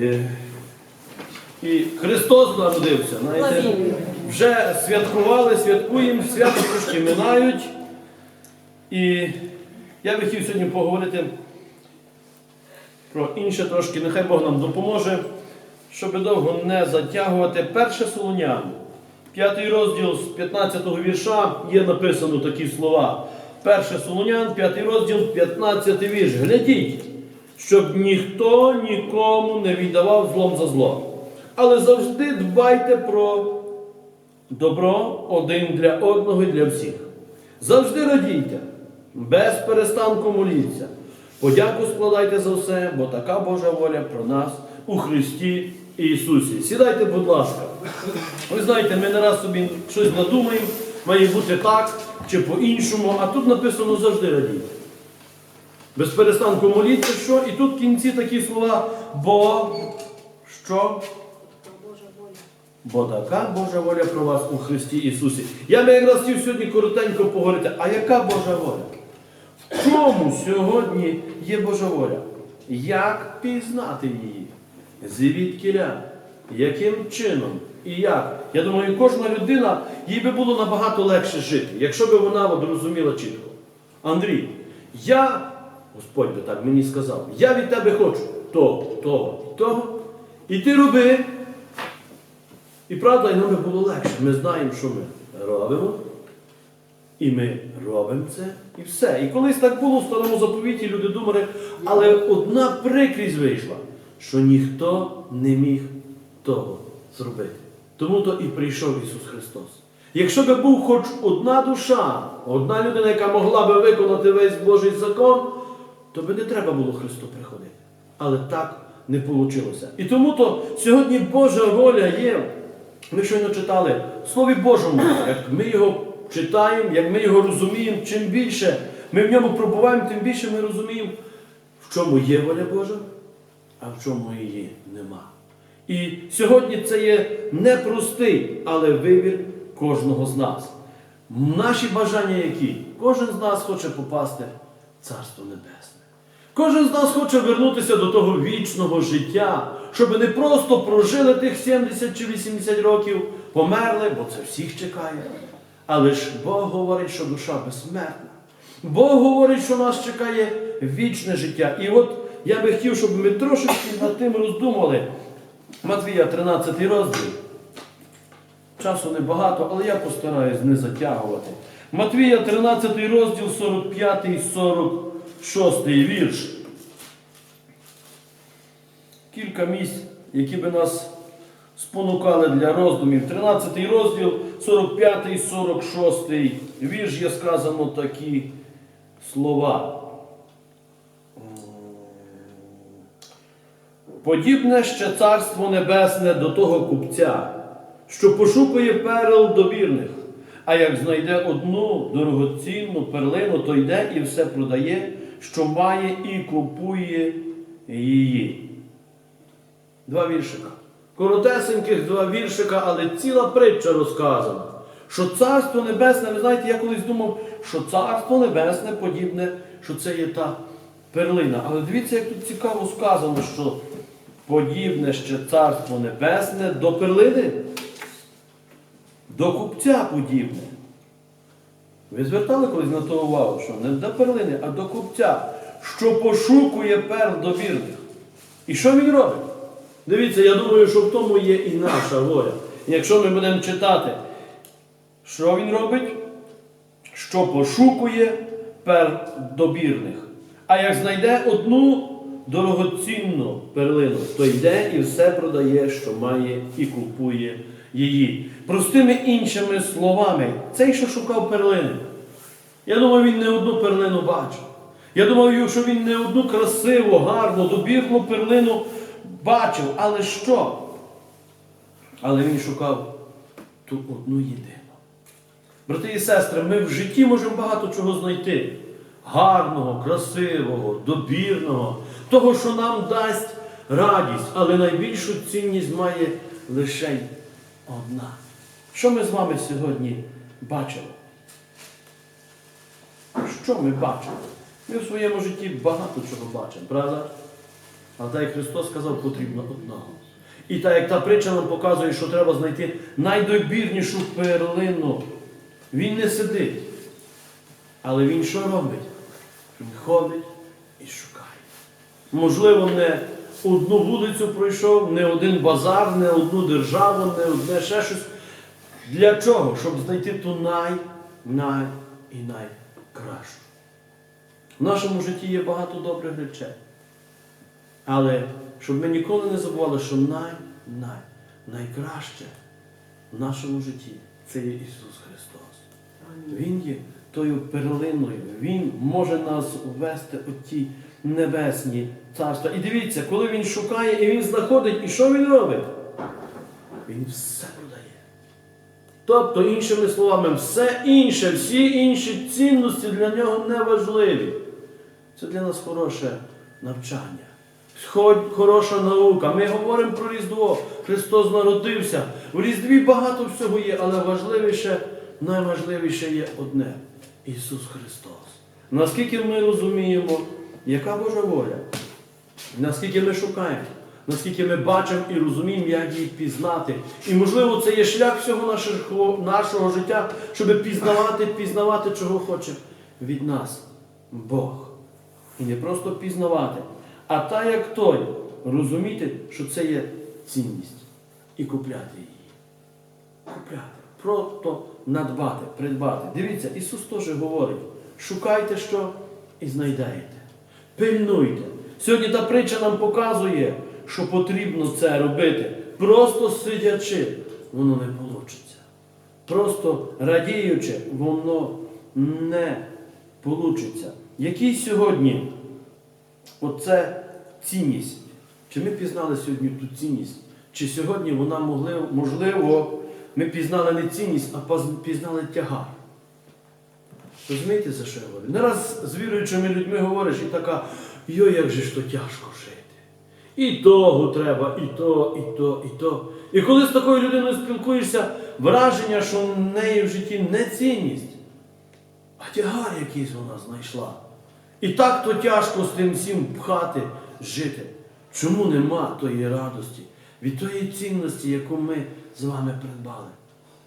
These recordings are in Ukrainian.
Е, І Христос народився. Знаєте, вже святкували, святкуємо, свято трошки минають. І я би хотів сьогодні поговорити про інше трошки, нехай Бог нам допоможе, щоб довго не затягувати. Перше Солонян, п'ятий розділ з 15-го вірша є написано такі слова. Перше Солонян, п'ятий розділ, 15 вірш. Глядіть, щоб ніхто нікому не віддавав злом за зло. Але завжди дбайте про добро один для одного і для всіх. Завжди радійте, без перестанку моліться. Подяку складайте за все, бо така Божа воля про нас у Христі Ісусі. Сідайте, будь ласка. Ви знаєте, ми не раз собі щось надумаємо, має бути так чи по-іншому, а тут написано завжди радійте. Без перестанку моліться, що? І тут в кінці такі слова, бо що? Бо така Божа воля про вас у Христі Ісусі. Я би якраз хотів сьогодні коротенько поговорити, а яка Божа воля? В чому сьогодні є Божа воля? Як пізнати її? Звідкіля? Яким чином? І як? Я думаю, кожна людина, їй би було набагато легше жити, якщо б вона розуміла чітко. Андрій, я, Господь би так мені сказав, я від тебе хочу того, того і того. І ти роби. І правда, і нам було легше. Ми знаємо, що ми робимо. І ми робимо це, і все. І колись так було в старому заповіті, люди думали, але одна прикрість вийшла, що ніхто не міг того зробити. Тому то і прийшов Ісус Христос. Якщо би був хоч одна душа, одна людина, яка могла би виконати весь Божий закон, то би не треба було Христу приходити. Але так не вийшло. І тому то сьогодні Божа воля є. Ми щойно читали в Слові Божому, як ми його читаємо, як ми його розуміємо, чим більше ми в ньому пробуваємо, тим більше ми розуміємо, в чому є воля Божа, а в чому її нема. І сьогодні це є непростий, але вибір кожного з нас. Наші бажання які? Кожен з нас хоче попасти в Царство Небесне. Кожен з нас хоче вернутися до того вічного життя, щоб не просто прожили тих 70 чи 80 років, померли, бо це всіх чекає. Але ж Бог говорить, що душа безсмертна. Бог говорить, що нас чекає вічне життя. І от я би хотів, щоб ми трошечки над тим роздумали. Матвія 13 розділ. Часу небагато, але я постараюсь не затягувати. Матвія 13 розділ 45 46 вірш. Кілька місць, які би нас спонукали для роздумів. 13 розділ, 45 46 вірш є сказано такі слова. Подібне ще царство небесне до того купця, що пошукує перел добірних, а як знайде одну дорогоцінну перлину, то йде і все продає, що має, і купує її. Два віршика. Коротесеньких два віршика, але ціла притча розказана. Що царство небесне, ви знаєте, я колись думав, що царство небесне подібне, що це є та перлина. Але дивіться, як тут цікаво сказано, що подібне ще царство небесне до перлини, до купця подібне. Ви звертали колись на то увагу, що не до перлини, а до купця, що пошукує перл довірних. І що він робить? Дивіться, я думаю, що в тому є і наша воля. Якщо ми будемо читати, що він робить? Що пошукує пер добірних. А як знайде одну дорогоцінну перлину, то йде і все продає, що має, і купує її. Простими іншими словами, цей, що шукав перлини. Я думаю, він не одну перлину бачив. Я думаю, що він не одну красиву, гарну, добірну перлину бачив. Але що? Але він шукав ту одну єдину. Брати і сестри, ми в житті можемо багато чого знайти. Гарного, красивого, добірного, того, що нам дасть радість, але найбільшу цінність має лише одна. Що ми з вами сьогодні бачили? Що ми бачимо? Ми в своєму житті багато чого бачимо, правда? А так як Христос сказав, потрібна одна. І так як та притча нам показує, що треба знайти найдобірнішу перлину. Він не сидить. Але він що робить? Він ходить і шукає. Можливо, не одну вулицю пройшов, не один базар, не одну державу, не одне ще щось. Для чого? Щоб знайти ту най, най і найкращу. В нашому житті є багато добрих речей. Але щоб ми ніколи не забували, що най, най, найкраще в нашому житті це є Ісус Христос. Він є тою перлиною, Він може нас ввести у ті небесні царства. І дивіться, коли він шукає і він знаходить, і що він робить? Він все продає. Тобто, іншими словами, все інше, всі інші цінності для нього не важливі. Це для нас хороше навчання. Хороша наука. Ми говоримо про Різдво. Христос народився. В Різдві багато всього є, але важливіше, найважливіше є одне Ісус Христос. Наскільки ми розуміємо, яка Божа воля, наскільки ми шукаємо, наскільки ми бачимо і розуміємо, як її пізнати. І можливо, це є шлях всього нашого, нашого життя, щоб пізнавати, пізнавати, чого хоче від нас Бог. І не просто пізнавати, а та як той, розуміти, що це є цінність. І купляти її. Купляти. Просто надбати, придбати. Дивіться, Ісус теж говорить: шукайте що і знайдете. Пильнуйте. Сьогодні та притча нам показує, що потрібно це робити. Просто сидячи, воно не вийде. Просто радіючи, воно не вийде. Який сьогодні оце цінність? Чи ми пізнали сьогодні ту цінність? Чи сьогодні вона можливо, ми пізнали не цінність, а пізнали тягар? Розумієте, за що я говорю? Не раз з віруючими людьми говориш і така, йой, як же ж то тяжко жити. І того треба, і то, і то, і то. І коли з такою людиною спілкуєшся, враження, що в неї в житті не цінність, а тягар якийсь вона знайшла. І так то тяжко з тим всім пхати, жити. Чому нема тої радості, від тої цінності, яку ми з вами придбали?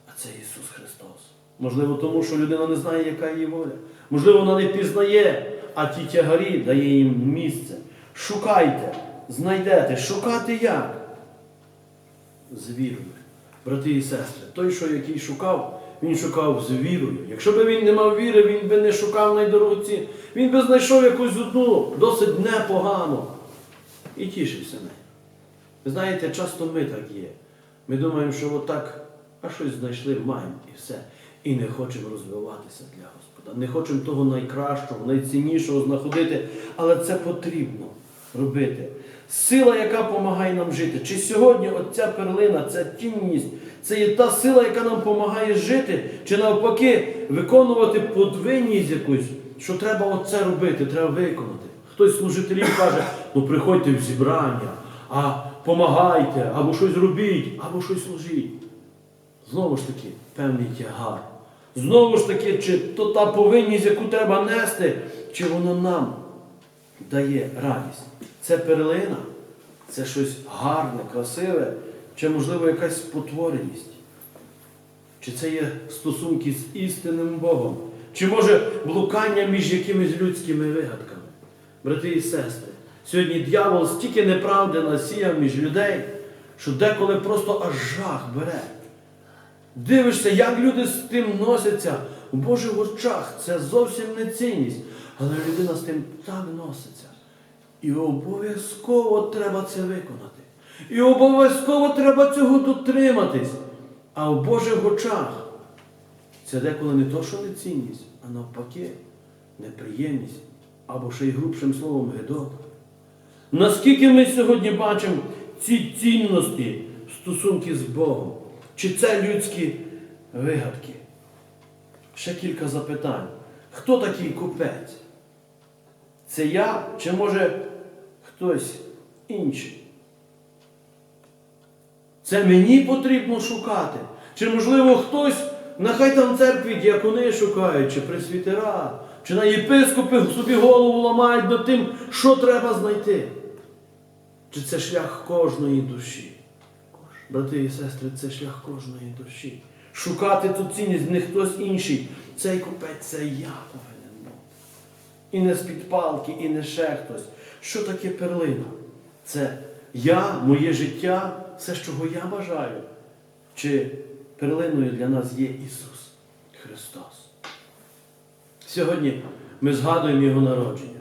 А це Ісус Христос. Можливо, тому що людина не знає, яка її воля. Можливо, вона не пізнає, а ті тягарі дає їм місце. Шукайте, знайдете. Шукати як? З вірою. Брати і сестри, той, що який шукав, він шукав з вірою. Якщо б він не мав віри, він би не шукав найдорогоці. Він би знайшов якусь одну, досить непогану. І тішився нею. Ви знаєте, часто ми так є. Ми думаємо, що отак, а щось знайшли, маємо і все. І не хочемо розвиватися для Господа. Не хочемо того найкращого, найціннішого знаходити, але це потрібно робити. Сила, яка допомагає нам жити. Чи сьогодні оця перлина, ця цінність, це є та сила, яка нам допомагає жити, чи навпаки виконувати подвинність якусь, що треба оце робити, треба виконати. Хтось служителів каже, ну приходьте в зібрання, а помагайте, або щось робіть, або щось служіть. Знову ж таки, певний тягар. Знову ж таки, чи то та повинність, яку треба нести, чи воно нам дає радість. Це перлина, це щось гарне, красиве, чи, можливо, якась спотвореність. Чи це є стосунки з істинним Богом? Чи може блукання між якимись людськими вигадками? Брати і сестри, сьогодні дьявол стільки неправди насіяв між людей, що деколи просто аж жах бере. Дивишся, як люди з тим носяться у Божих очах. Це зовсім не цінність. Але людина з тим так носиться. І обов'язково треба це виконати. І обов'язково треба цього дотриматись. А в Божих очах це деколи не то, що не цінність, а навпаки, неприємність або ще й грубшим словом гидота. Наскільки ми сьогодні бачимо ці цінності стосунки з Богом? Чи це людські вигадки? Ще кілька запитань. Хто такий купець? Це я чи може хтось інший? Це мені потрібно шукати. Чи, можливо, хтось, нехай там церкві діакони шукають, чи пресвітера, чи на єпископи собі голову ламають над тим, що треба знайти. Чи це шлях кожної душі? Брати і сестри, це шлях кожної душі. Шукати ту цінність не хтось інший. Цей купець це я повинен бути. І не з-під палки, і не ще хтось. Що таке перлина? Це я, моє життя, все, чого я бажаю. Чи перлиною для нас є Ісус Христос? Сьогодні ми згадуємо Його народження.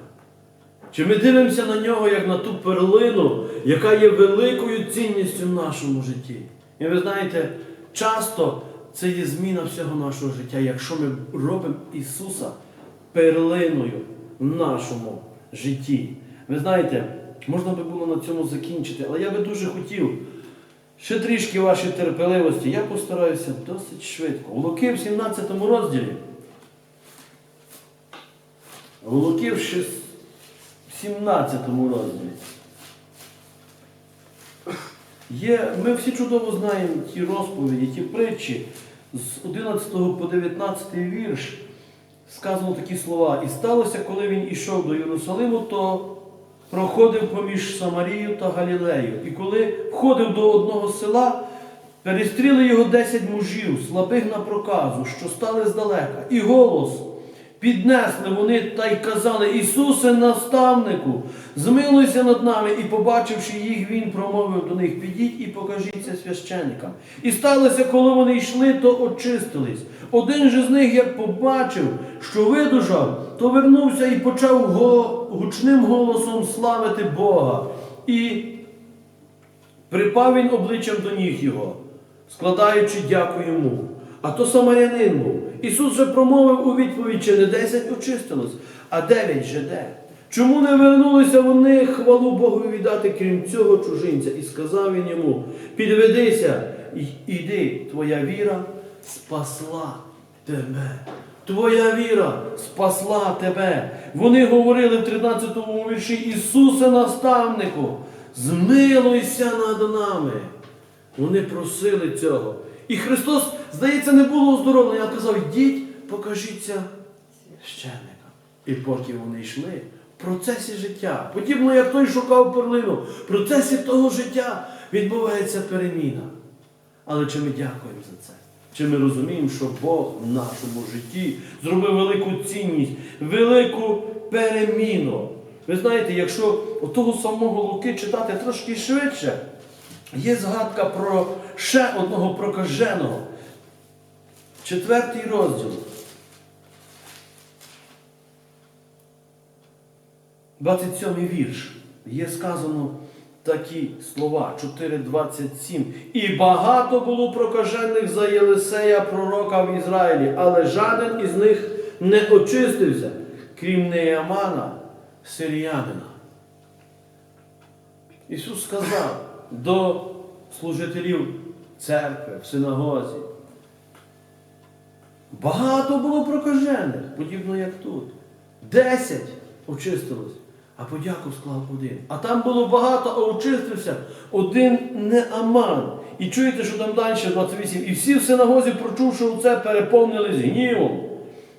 Чи ми дивимося на нього як на ту перлину, яка є великою цінністю в нашому житті? І ви знаєте, часто це є зміна всього нашого життя, якщо ми робимо Ісуса перлиною в нашому житті. Ви знаєте, можна би було на цьому закінчити, але я би дуже хотів ще трішки вашої терпеливості. Я постараюся досить швидко. У Луки в 17 розділі. У Луки в шес- в 17 розділі. Є, ми всі чудово знаємо ті розповіді, ті притчі з 11 по 19 вірш сказано такі слова. І сталося, коли він ішов до Єрусалиму, то проходив поміж Самарією та Галілею. І коли входив до одного села, перестріли його десять мужів, слабих на проказу, що стали здалека. І голос піднесли вони та й казали: Ісусе, наставнику, змилуйся над нами. І, побачивши їх, він промовив до них: Підіть і покажіться священникам. І сталося, коли вони йшли, то очистились. Один же з них, як побачив, що видужав, то вернувся і почав гучним голосом славити Бога. І припав він обличчям до ніг його, складаючи дяку йому. А то самарянин був. Ісус же промовив у відповідь, чи не десять очистилось, а дев'ять же де. Чому не вернулися вони хвалу Богу віддати, крім цього чужинця? І сказав він йому: підведися, і іди, твоя віра спасла тебе. Твоя віра спасла тебе. Вони говорили в 13 му вірші Ісусе наставнику, змилуйся над нами. Вони просили цього. І Христос, здається, не було оздоровлення, а казав, йдіть, покажіться священникам. І поки вони йшли, в процесі життя, подібно як той шукав перлину, в процесі того життя відбувається переміна. Але чи ми дякуємо за це? Чи ми розуміємо, що Бог в нашому житті зробив велику цінність, велику переміну? Ви знаєте, якщо того самого Луки читати трошки швидше, є згадка про ще одного прокаженого. Четвертий розділ. 27 вірш. Є сказано такі слова 4.27. І багато було прокажених за Єлисея, пророка в Ізраїлі, але жаден із них не очистився, крім Неямана, сиріянина. Ісус сказав до служителів церкви в синагозі. Багато було прокажених, подібно як тут. Десять очистилось, а подяку склав один. А там було багато, а очистився один не Аман. І чуєте, що там далі 28. І всі в синагозі, прочувши це, переповнились гнівом.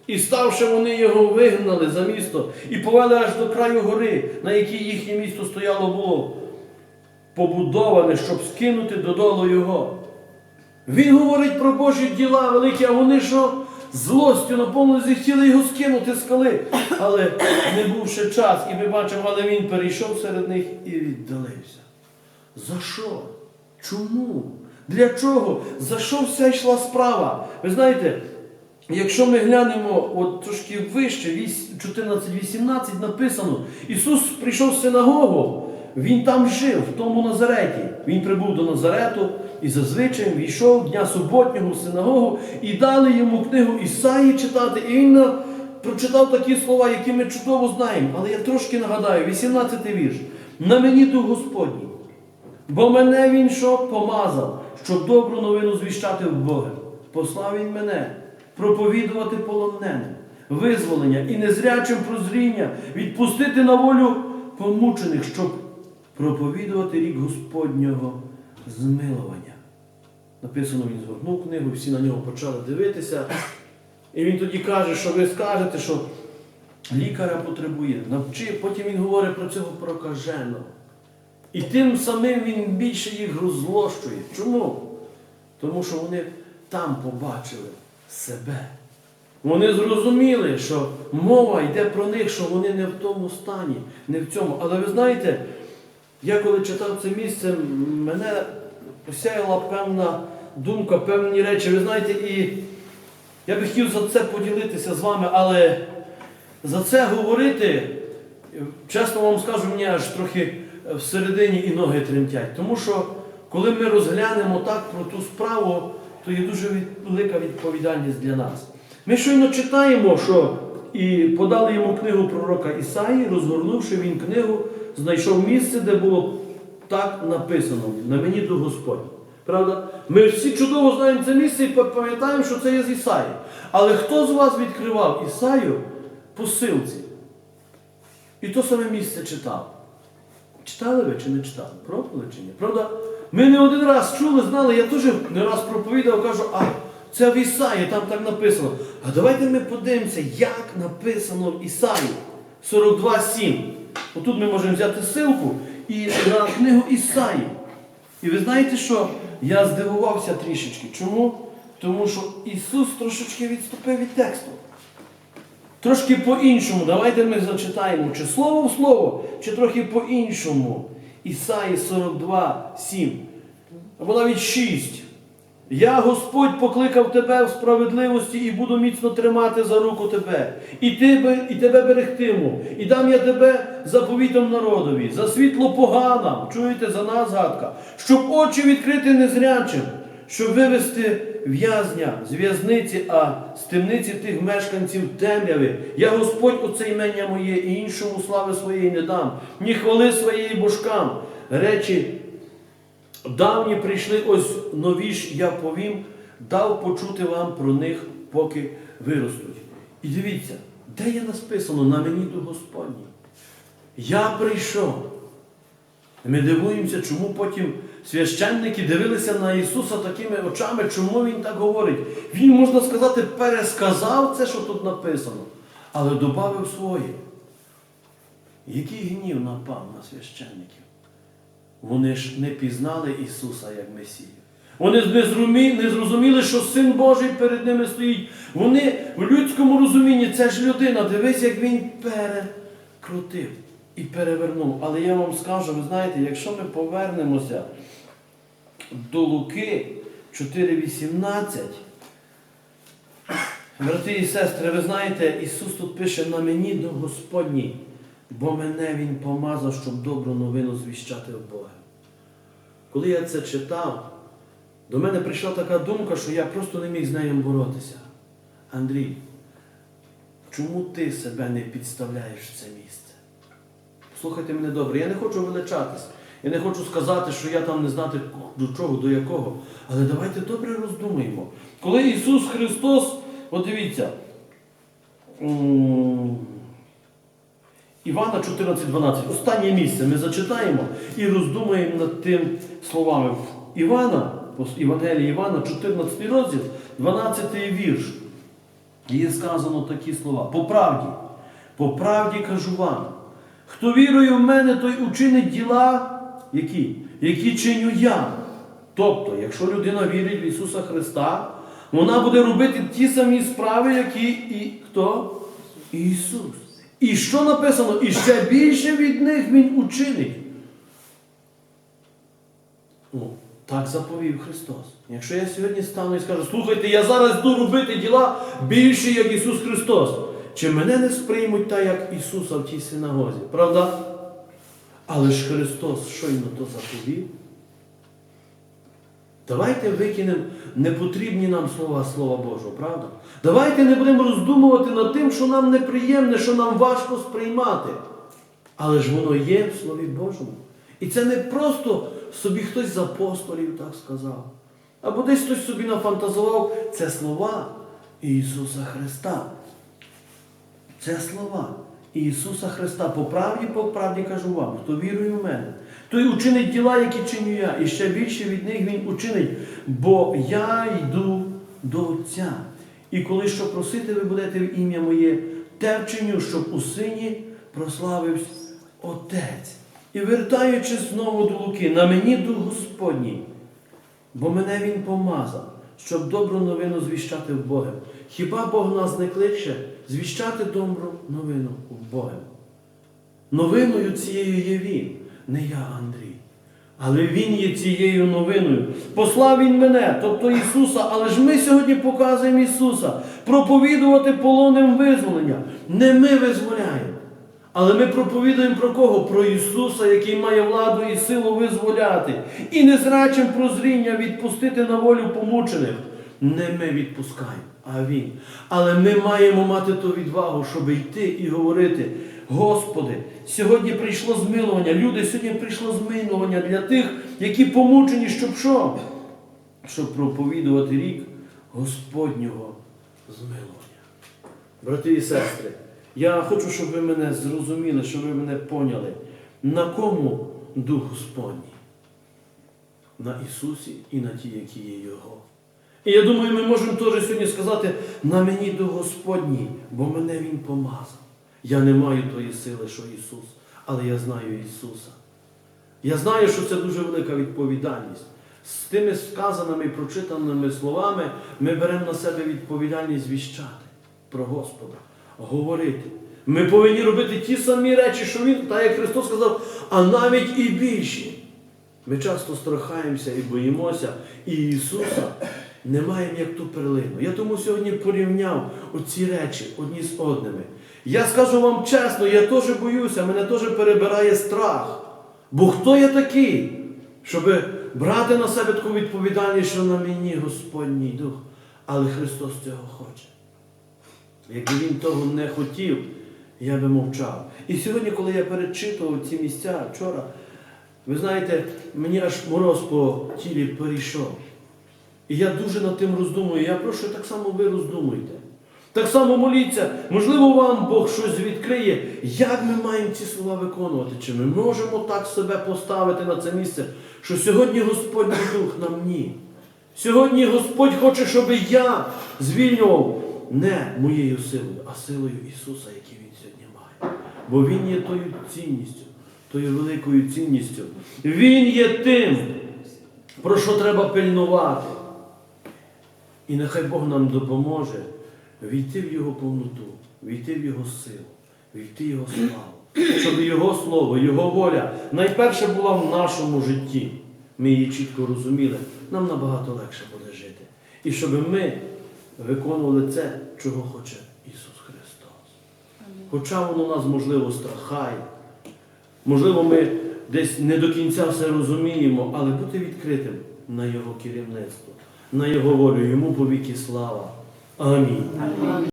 І ставши вони його вигнали за місто і повели аж до краю гори, на якій їхнє місто стояло було побудоване, щоб скинути додолу його. Він говорить про Божі діла великі, а вони що злостю наповнилися і хотіли його скинути з скали. Але не був ще час, і ми бачимо, але він перейшов серед них і віддалився. За що? Чому? Для чого? За що вся йшла справа? Ви знаєте, якщо ми глянемо от трошки вище, 14-18 написано, Ісус прийшов в синагогу, Він там жив, в тому Назареті. Він прибув до Назарету і зазвичай війшов дня суботнього в синагогу і дали йому книгу Ісаї читати. І він прочитав такі слова, які ми чудово знаємо. Але я трошки нагадаю, 18 вірш. На мені дух Господній. Бо мене він що помазав, щоб добру новину звіщати в Бога. Послав він мене проповідувати полоненим, визволення і незрячим прозріння, відпустити на волю помучених, щоб проповідувати рік Господнього змилування. Написано, він згорнув книгу, всі на нього почали дивитися. І він тоді каже, що ви скажете, що лікаря потребує, навчи. Потім він говорить про цього прокаженого. І тим самим він більше їх розлощує. Чому? Тому що вони там побачили себе. Вони зрозуміли, що мова йде про них, що вони не в тому стані, не в цьому. Але ви знаєте, я коли читав це місце, мене посяяла певна думка, певні речі. Ви знаєте, і я би хотів за це поділитися з вами, але за це говорити, чесно вам скажу, мені аж трохи всередині і ноги тремтять. Тому що коли ми розглянемо так про ту справу, то є дуже велика відповідальність для нас. Ми щойно читаємо, що і подали йому книгу пророка Ісаї, розгорнувши він книгу, знайшов місце, де було так написано на мені до Господь. Правда? Ми всі чудово знаємо це місце і пам'ятаємо, що це є з Ісаї. Але хто з вас відкривав Ісаю по силці? І то саме місце читав. Читали ви чи не читали? Пробували чи ні? Правда? Ми не один раз чули, знали, я теж не раз проповідав, кажу, а це в Ісаї, там так написано. А давайте ми подивимося, як написано в Ісаї 42.7. Отут ми можемо взяти ссылку і на книгу Ісаї. І ви знаєте що? Я здивувався трішечки. Чому? Тому що Ісус трошечки відступив від тексту. Трошки по-іншому. Давайте ми зачитаємо, чи слово в слово, чи трохи по-іншому. Ісаї 42, 7. Або навіть 6. Я, Господь, покликав тебе в справедливості і буду міцно тримати за руку тебе, і, тебе, і тебе берегтиму, і дам я тебе заповітом народові, за світло поганам, чуєте, за нас згадка, щоб очі відкрити незрячим, щоб вивести в'язня з в'язниці, а з темниці тих мешканців темряви. Я Господь оце імення моє, і іншому слави своєї не дам, ні хвали своєї божкам. Речі Давні прийшли ось нові ж я повім, дав почути вам про них, поки виростуть. І дивіться, де є написано на мені до Господні. Я прийшов. Ми дивуємося, чому потім священники дивилися на Ісуса такими очами, чому Він так говорить. Він, можна сказати, пересказав це, що тут написано, але додав своє. Який гнів напав на священників? Вони ж не пізнали Ісуса як Месію. Вони не зрозуміли, що Син Божий перед ними стоїть. Вони в людському розумінні, це ж людина, дивись, як він перекрутив і перевернув. Але я вам скажу, ви знаєте, якщо ми повернемося до Луки 4,18, брати і сестри, ви знаєте, Ісус тут пише на мені до Господній, бо мене Він помазав, щоб добру новину звіщати в Бога. Коли я це читав, до мене прийшла така думка, що я просто не міг з нею боротися. Андрій, чому ти себе не підставляєш в це місце? Слухайте мене добре, я не хочу величатись. Я не хочу сказати, що я там не знати до чого, до якого. Але давайте добре роздумаємо. Коли Ісус Христос, от дивіться, Івана 14.12, останнє місце ми зачитаємо і роздумаємо над тим словами. Івана, Євангелія Івана, 14 розділ, 12 вірш. Є сказано такі слова. По правді, по правді кажу вам, хто вірує в мене, той учинить діла, які? Які чиню я. Тобто, якщо людина вірить в Ісуса Христа, вона буде робити ті самі справи, які і хто? Ісус. І що написано? І ще більше від них Він учинить. Ну, так заповів Христос. Якщо я сьогодні стану і скажу, слухайте, я зараз йду робити діла більше, як Ісус Христос, чи мене не сприймуть так, як Ісуса в тій синагозі? Правда? Але ж Христос щойно то заповів. Давайте викинемо непотрібні нам слова Слова Божого, правда? Давайте не будемо роздумувати над тим, що нам неприємне, що нам важко сприймати. Але ж воно є в Слові Божому. І це не просто собі хтось з апостолів так сказав. Або десь хтось собі нафантазував. Це слова Ісуса Христа. Це слова Ісуса Христа. По правді, по правді кажу вам, хто вірує в мене, той учинить діла, які чиню я, і ще більше від них він учинить, бо я йду до Отця. І коли що просити ви будете в ім'я моє, те вчиню, щоб у сині прославився Отець. І вертаючись знову до Луки, на мені дух Господній, бо мене Він помазав, щоб добру новину звіщати в Богом. Хіба Бог нас не кличе звіщати добру новину в Богом? Новиною цією є Він, не я, Андрій. Але Він є цією новиною. Послав Він мене, тобто Ісуса, але ж ми сьогодні показуємо Ісуса, проповідувати полоним визволення. Не ми визволяємо. Але ми проповідуємо про кого? Про Ісуса, який має владу і силу визволяти, і незрачим прозріння відпустити на волю помучених. Не ми відпускаємо, а Він. Але ми маємо мати ту відвагу, щоб йти і говорити: Господи, сьогодні прийшло змилування. Люди, сьогодні прийшло змилування для тих, які помучені, щоб що? Щоб проповідувати рік Господнього змилування. Брати і сестри, я хочу, щоб ви мене зрозуміли, щоб ви мене поняли. На кому Дух Господній? На Ісусі і на ті, які є Його. І я думаю, ми можемо теж сьогодні сказати, на мені Дух Господній, бо мене Він помазав. Я не маю тої сили, що Ісус, але я знаю Ісуса. Я знаю, що це дуже велика відповідальність. З тими сказаними прочитаними словами ми беремо на себе відповідальність віщати про Господа, говорити. Ми повинні робити ті самі речі, що Він, так як Христос сказав, а навіть і більші. Ми часто страхаємося і боїмося, і Ісуса не маємо як ту перлину. Я тому сьогодні порівняв оці речі одні з одними. Я скажу вам чесно, я теж боюся, мене теж перебирає страх. Бо хто я такий, щоб брати на себе таку відповідальність, що на мені Господній Дух, але Христос цього хоче. Якби Він того не хотів, я би мовчав. І сьогодні, коли я перечитував ці місця вчора, ви знаєте, мені аж мороз по тілі перейшов. І я дуже над тим роздумую. Я прошу, так само ви роздумуйте. Так само моліться, можливо, вам Бог щось відкриє. Як ми маємо ці слова виконувати? Чи ми можемо так себе поставити на це місце, що сьогодні Господній Дух на мені? Сьогодні Господь хоче, щоб я звільнював не моєю силою, а силою Ісуса, який Він сьогодні має. Бо Він є тою цінністю, тою великою цінністю. Він є тим, про що треба пильнувати. І нехай Бог нам допоможе війти в Його повноту, війти в Його силу, війти в Його славу, щоб Його слово, Його воля найперше була в нашому житті. Ми її чітко розуміли, нам набагато легше буде жити. І щоб ми виконували це, чого хоче Ісус Христос. Хоча воно нас, можливо, страхає, можливо, ми десь не до кінця все розуміємо, але бути відкритим на Його керівництво, на Його волю, йому повіки слава. 阿弥。